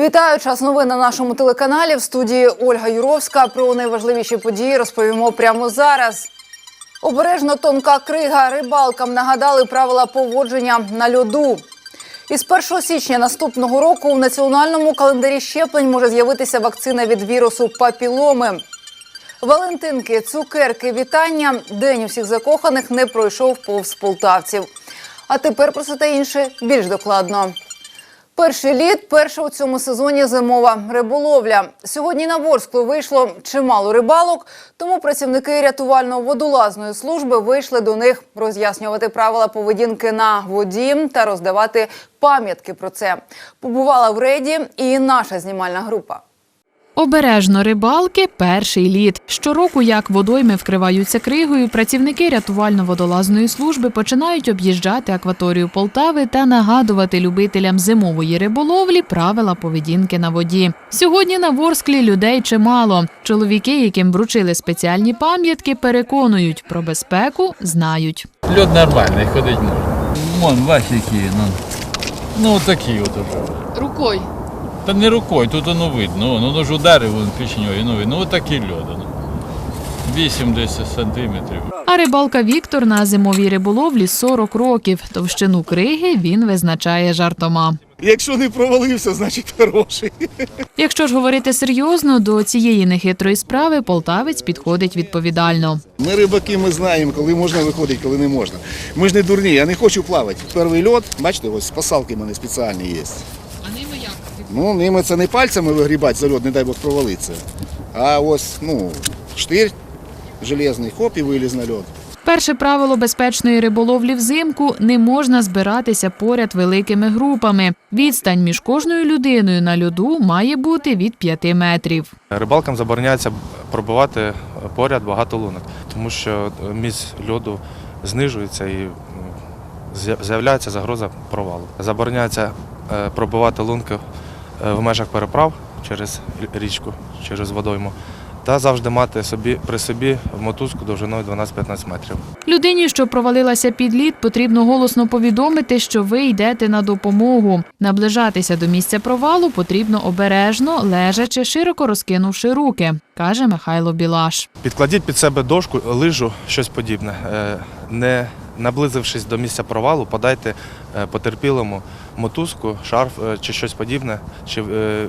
Вітаю час новин на нашому телеканалі. В студії Ольга Юровська. Про найважливіші події розповімо прямо зараз. Обережно тонка крига рибалкам нагадали правила поводження на льоду. Із 1 січня наступного року у національному календарі щеплень може з'явитися вакцина від вірусу папіломи. Валентинки, цукерки, вітання. День усіх закоханих не пройшов повз полтавців. А тепер про це та інше більш докладно. Перший лід, перша у цьому сезоні зимова риболовля. Сьогодні на Ворсклу вийшло чимало рибалок, тому працівники рятувально-водолазної служби вийшли до них роз'яснювати правила поведінки на воді та роздавати пам'ятки про це. Побувала в рейді і наша знімальна група. Обережно рибалки перший лід. Щороку, як водойми вкриваються кригою, працівники рятувально-водолазної служби починають об'їжджати акваторію Полтави та нагадувати любителям зимової риболовлі правила поведінки на воді. Сьогодні на Ворсклі людей чимало. Чоловіки, яким вручили спеціальні пам'ятки, переконують про безпеку, знають. Льод нормальний, ходить можна. Вон, бачиш, які, ну. Ну, такі от. Рукою. Та не рукою, тут воно видно. Вон, воно ж ударив пічньою, ну видно. Ось такі льоди. Ну. 8-10 сантиметрів. А рибалка Віктор на зимовій риболовлі 40 років. Товщину криги він визначає жартома. Якщо не провалився, значить хороший. Якщо ж говорити серйозно, до цієї нехитрої справи полтавець підходить відповідально. Ми рибаки, ми знаємо, коли можна виходити, коли не можна. Ми ж не дурні, я не хочу плавати. Перший льот, бачите, ось спасалки в мене спеціальні є. Ну, ними це не пальцями вигрібати за льот, не дай Бог провалиться. А ось, ну, штир железний, хоп і виліз на льот. Перше правило безпечної риболовлі взимку не можна збиратися поряд великими групами. Відстань між кожною людиною на льоду має бути від 5 метрів. Рибалкам забороняється пробивати поряд багато лунок, тому що міст льоду знижується і з'являється загроза провалу. Забороняється е, пробивати лунки е, в межах переправ через річку, через водойму, та завжди мати собі при собі мотузку довжиною 12-15 метрів. Людині, що провалилася під лід, потрібно голосно повідомити, що ви йдете на допомогу. Наближатися до місця провалу потрібно обережно, лежачи, широко розкинувши руки, каже Михайло Білаш. Підкладіть під себе дошку, лижу, щось подібне. Е, Не наблизившись до місця провалу, подайте е, потерпілому мотузку, шарф е, чи щось подібне, чи е,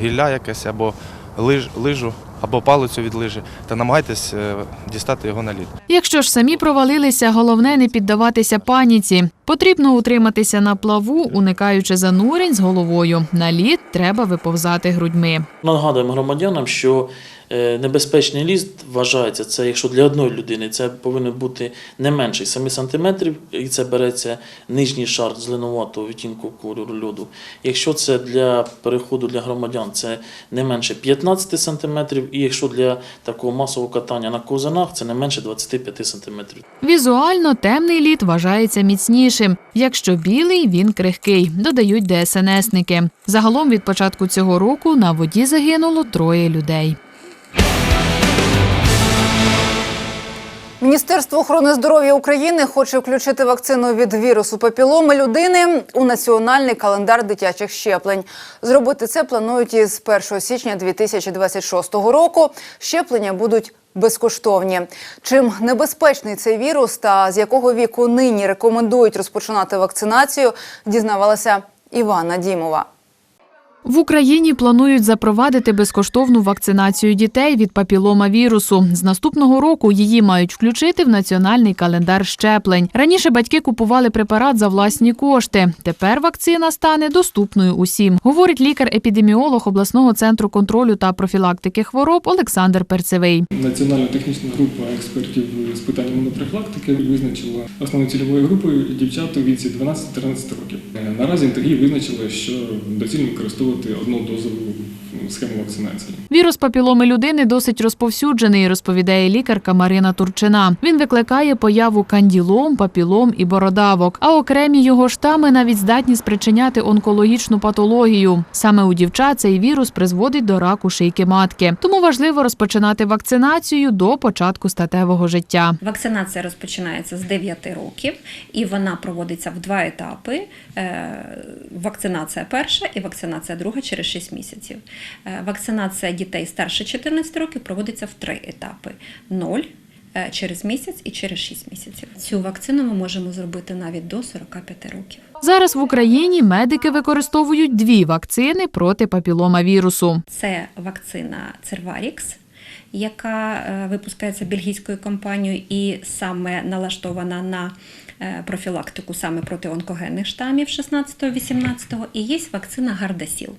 гілля якесь, або лиж, лижу, або палицю від лижі, та намагайтесь е, дістати його на лід. Якщо ж самі провалилися, головне не піддаватися паніці. Потрібно утриматися на плаву, уникаючи занурень з головою. На лід треба виповзати грудьми. Нагадуємо громадянам, що е, небезпечний ліст вважається це, якщо для одної людини це повинен бути не менше 7 см, і це береться нижній шар зеленуватого відтінку кольору льоду. Якщо це для переходу для громадян, це не менше 15 см, і якщо для такого масового катання на ковзанах, це не менше 25 см. Візуально темний лід вважається міцнішим. Якщо білий, він крихкий, додають ДСНСники. Загалом від початку цього року на воді загинуло троє людей. Міністерство охорони здоров'я України хоче включити вакцину від вірусу папіломи людини у національний календар дитячих щеплень. Зробити це планують із 1 січня 2026 року. Щеплення будуть безкоштовні. Чим небезпечний цей вірус та з якого віку нині рекомендують розпочинати вакцинацію, дізнавалася Івана Дімова. В Україні планують запровадити безкоштовну вакцинацію дітей від папіломавірусу. З наступного року її мають включити в національний календар щеплень. Раніше батьки купували препарат за власні кошти. Тепер вакцина стане доступною усім, говорить лікар-епідеміолог обласного центру контролю та профілактики хвороб Олександр Перцевий. Національна технічна група експертів з питань імунопрофілактики визначила основною цільовою групою дівчат у віці 12-13 років. Наразі НТГІ визначили, що доцільно використовувати одну дозу схему вакцинації. Вірус папіломи людини досить розповсюджений, розповідає лікарка Марина Турчина. Він викликає появу канділом, папілом і бородавок. А окремі його штами навіть здатні спричиняти онкологічну патологію. Саме у дівчат цей вірус призводить до раку шийки матки. Тому важливо розпочинати вакцинацію до початку статевого життя. Вакцинація розпочинається з 9 років і вона проводиться в два етапи. Е, Вакцинація перша і вакцинація друга через 6 місяців. Е, Вакцинація дітей старше 14 років проводиться в три етапи: 0, е, через місяць і через 6 місяців. Цю вакцину ми можемо зробити навіть до 45 років. Зараз в Україні медики використовують дві вакцини проти папілома вірусу. Це вакцина Cervarix, яка е, випускається бельгійською компанією і саме налаштована на е, профілактику саме проти онкогенних штамів 16-18. І є вакцина Гардасіл.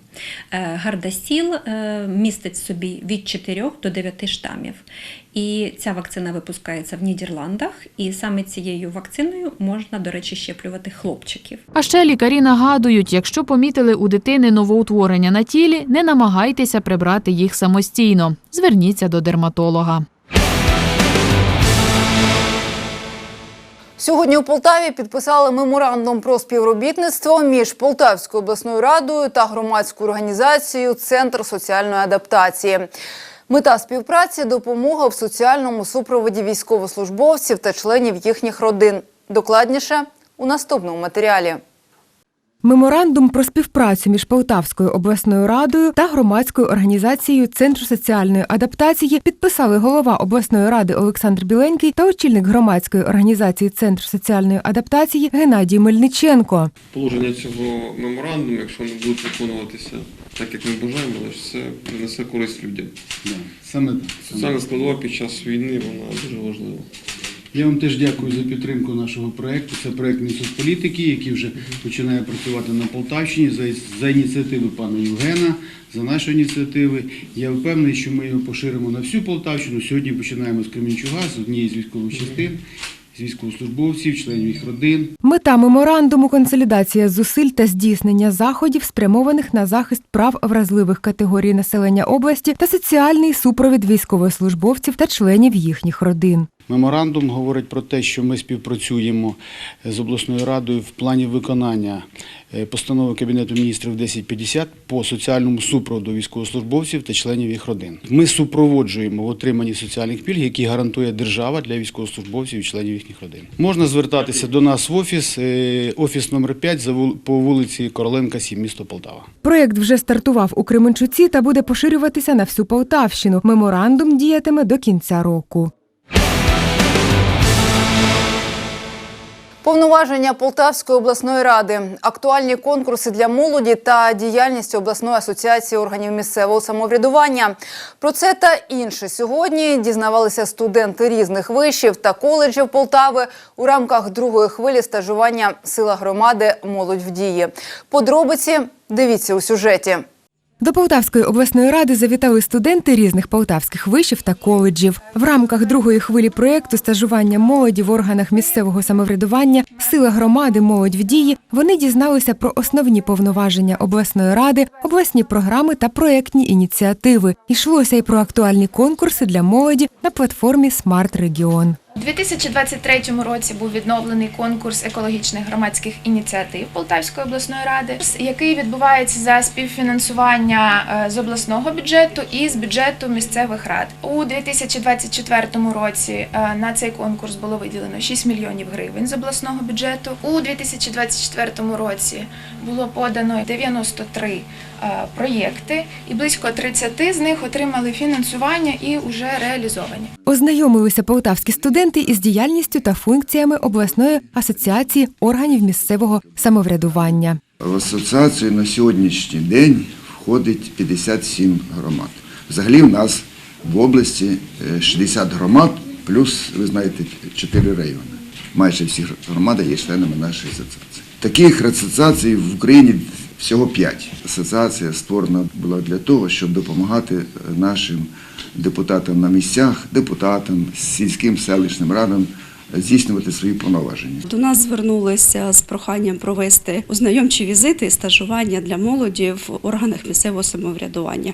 Гардасіл е, містить собі від 4 до 9 штамів. І ця вакцина випускається в Нідерландах, і саме цією вакциною можна, до речі, щеплювати хлопчиків. А ще лікарі нагадують, якщо помітили у дитини новоутворення на тілі, не намагайтеся прибрати їх самостійно. Зверніться до дерматолога. Сьогодні у Полтаві підписали меморандум про співробітництво між Полтавською обласною радою та громадською організацією Центр соціальної адаптації. Мета співпраці допомога в соціальному супроводі військовослужбовців та членів їхніх родин. Докладніше у наступному матеріалі. Меморандум про співпрацю між Полтавською обласною радою та громадською організацією Центру соціальної адаптації підписали голова обласної ради Олександр Біленький та очільник громадської організації Центр соціальної адаптації Геннадій Мельниченко. Положення цього меморандуму, якщо вони будуть виконуватися так, як ми бажаємо, значить це принесе користь людям. Да, саме так. Соціальна складова під час війни вона дуже важлива. Я вам теж дякую за підтримку нашого проєкту. Це проєкт Мінсоцполітики, який вже починає працювати на Полтавщині за, за ініціативи пана Євгена, за наші ініціативи. Я впевнений, що ми його поширимо на всю Полтавщину. Сьогодні починаємо з Кременчуга, з однієї з військових частин, з військовослужбовців, членів їх родин. Мета меморандуму консолідація зусиль та здійснення заходів, спрямованих на захист прав вразливих категорій населення області та соціальний супровід військовослужбовців та членів їхніх родин. Меморандум говорить про те, що ми співпрацюємо з обласною радою в плані виконання е, постанови Кабінету міністрів 1050 по соціальному супроводу військовослужбовців та членів їх родин. Ми супроводжуємо в отриманні соціальних пільг, які гарантує держава для військовослужбовців і членів їхніх родин. Можна звертатися до нас в офіс, е, офіс номер 5 за по вулиці Короленка, 7, місто Полтава. Проєкт вже стартував у Кременчуці та буде поширюватися на всю Полтавщину. Меморандум діятиме до кінця року. Повноваження Полтавської обласної ради, актуальні конкурси для молоді та діяльність обласної асоціації органів місцевого самоврядування. Про це та інше сьогодні дізнавалися студенти різних вишів та коледжів Полтави у рамках другої хвилі стажування Сила громади Молодь в дії. Подробиці дивіться у сюжеті. До Полтавської обласної ради завітали студенти різних полтавських вишів та коледжів. В рамках другої хвилі проєкту стажування молоді в органах місцевого самоврядування Сила громади молодь в дії вони дізналися про основні повноваження обласної ради, обласні програми та проєктні ініціативи. Йшлося й про актуальні конкурси для молоді на платформі Смарт Регіон. У 2023 році був відновлений конкурс екологічних громадських ініціатив Полтавської обласної ради, який відбувається за співфінансування е, з обласного бюджету і з бюджету місцевих рад. У 2024 році е, на цей конкурс було виділено 6 мільйонів гривень з обласного бюджету. У 2024 році було подано 93 е, проєкти, і близько 30 з них отримали фінансування і вже реалізовані. Ознайомилися полтавські студенти із діяльністю та функціями обласної асоціації органів місцевого самоврядування. В асоціацію на сьогоднішній день входить 57 громад. Взагалі в нас в області е, 60 громад, плюс, ви знаєте, 4 райони. Майже всі громади є членами нашої асоціації. Таких асоціацій в Україні всього 5. Асоціація створена була для того, щоб допомагати е, нашим депутатам на місцях, депутатам, сільським селищним радам здійснювати свої повноваження. До нас звернулися з проханням провести ознайомчі візити і стажування для молоді в органах місцевого самоврядування.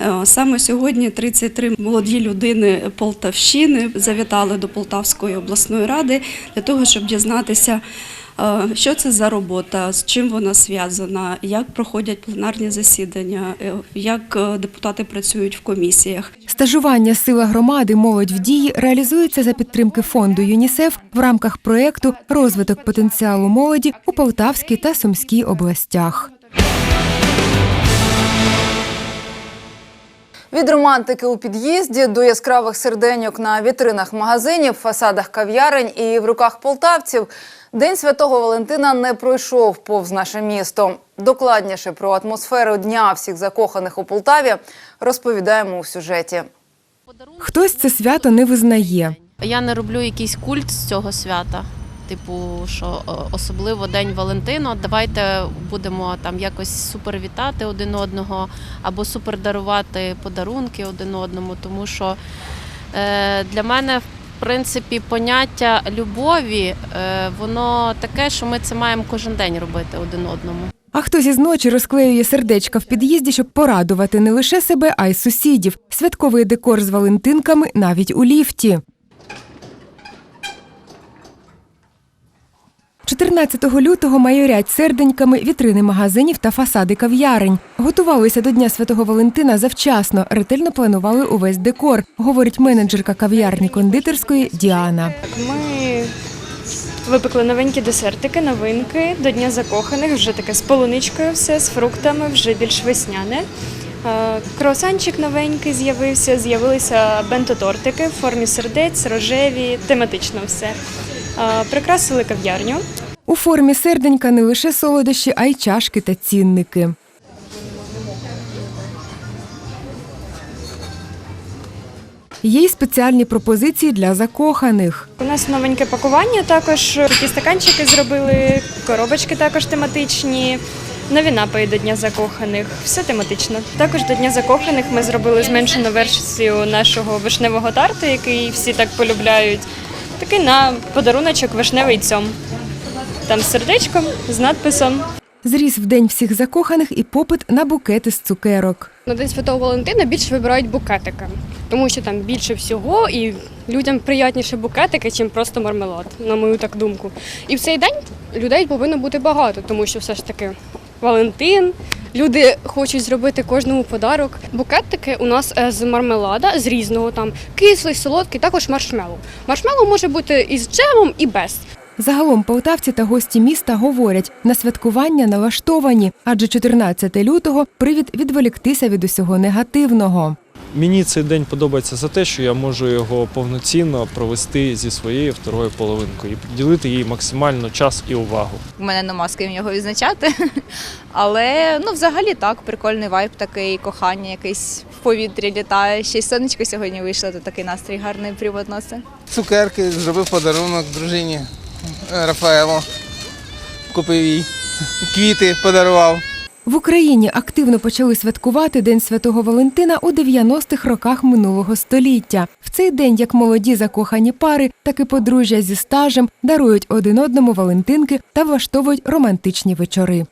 Е, Саме сьогодні 33 молоді людини Полтавщини завітали до Полтавської обласної ради для того, щоб дізнатися, е, що це за робота, з чим вона зв'язана, як проходять пленарні засідання, е, як е, депутати працюють в комісіях. Стажування Сила громади Молодь в дії реалізується за підтримки фонду ЮНІСЕФ в рамках проєкту Розвиток потенціалу молоді у Полтавській та Сумській областях. Від романтики у під'їзді до яскравих серденьок на вітринах магазинів, фасадах кав'ярень і в руках полтавців. День святого Валентина не пройшов повз наше місто. Докладніше про атмосферу дня всіх закоханих у Полтаві розповідаємо у сюжеті. Хтось це свято не визнає. Я не роблю якийсь культ з цього свята. Типу, що е, особливо День Валентина, давайте будемо там якось супер вітати один одного або супер дарувати подарунки один одному. Тому що е, для мене, принципі, поняття любові, е, воно таке, що ми це маємо кожен день робити один одному. А хтось із ночі розклеює сердечка в під'їзді, щоб порадувати не лише себе, а й сусідів. Святковий декор з валентинками навіть у ліфті. 14 лютого майорять серденьками вітрини магазинів та фасади кав'ярень. Готувалися до Дня Святого Валентина завчасно, ретельно планували увесь декор, говорить менеджерка кав'ярні кондитерської Діана. Ми випекли новенькі десертики, новинки до Дня закоханих, вже таке з полуничкою все, з фруктами, вже більш весняне. Е, Круасанчик новенький з'явився, з'явилися бенто-тортики в формі сердець, рожеві, тематично все. Е, Прикрасили кав'ярню. У формі серденька не лише солодощі, а й чашки та цінники. Є й спеціальні пропозиції для закоханих. У нас новеньке пакування, також такі стаканчики зробили, коробочки також тематичні. Нові напої до Дня закоханих, все тематично. Також до Дня закоханих ми зробили зменшену версію нашого вишневого тарту, який всі так полюбляють. Такий на подаруночок вишневий цьом. Там з сердечком, з надписом. Зріс в день всіх закоханих і попит на букети з цукерок. На День Святого Валентина більше вибирають букетики, тому що там більше всього і людям приятніше букетики, чим просто мармелад, на мою так думку. І в цей день людей повинно бути багато, тому що все ж таки Валентин. Люди хочуть зробити кожному подарок. Букетики у нас е, з мармелада, з різного там кислий, солодкий, також маршмеллоу. Маршмеллоу може бути із джемом і без. Загалом полтавці та гості міста говорять, на святкування налаштовані, адже 14 лютого привід відволіктися від усього негативного. Мені цей день подобається за те, що я можу його повноцінно провести зі своєю второю половинкою і приділити їй максимально час і увагу. У мене нема з ким його відзначати. Але ну, взагалі так, прикольний вайб такий, кохання якесь в повітрі літає. Ще й сонечко сьогодні вийшло, то такий настрій гарний привод носить. Цукерки, зробив подарунок дружині е, Рафаелу. Купив їй квіти, подарував. В Україні активно почали святкувати День Святого Валентина у 90-х роках минулого століття. В цей день як молоді закохані пари, так і подружжя зі стажем дарують один одному Валентинки та влаштовують романтичні вечори.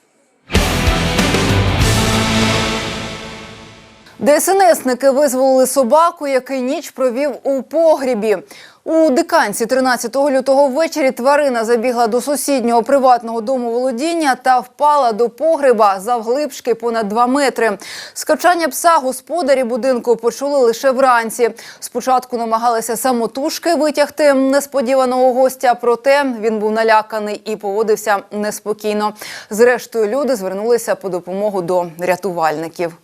ДСНСники визволили собаку, який ніч провів у погрібі. У диканці 13 лютого ввечері тварина забігла до сусіднього приватного дому володіння та впала до погреба завглибшки понад 2 метри. Скачання пса господарі будинку почули лише вранці. Спочатку намагалися самотужки витягти несподіваного гостя, проте він був наляканий і поводився неспокійно. Зрештою, люди звернулися по допомогу до рятувальників.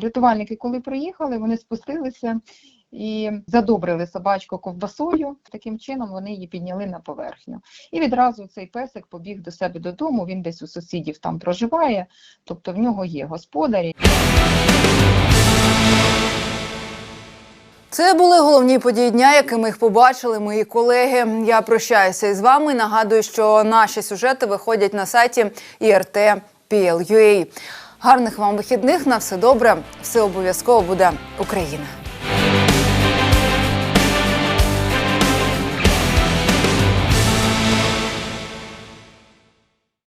Рятувальники, коли приїхали, вони спустилися і задобрили собачку ковбасою. Таким чином вони її підняли на поверхню. І відразу цей песик побіг до себе додому. Він десь у сусідів там проживає, тобто в нього є господарі. Це були головні події дня, якими їх побачили мої колеги. Я прощаюся із вами. Нагадую, що наші сюжети виходять на сайті IRT.PL.UA. Гарних вам вихідних на все добре. Все обов'язково буде Україна.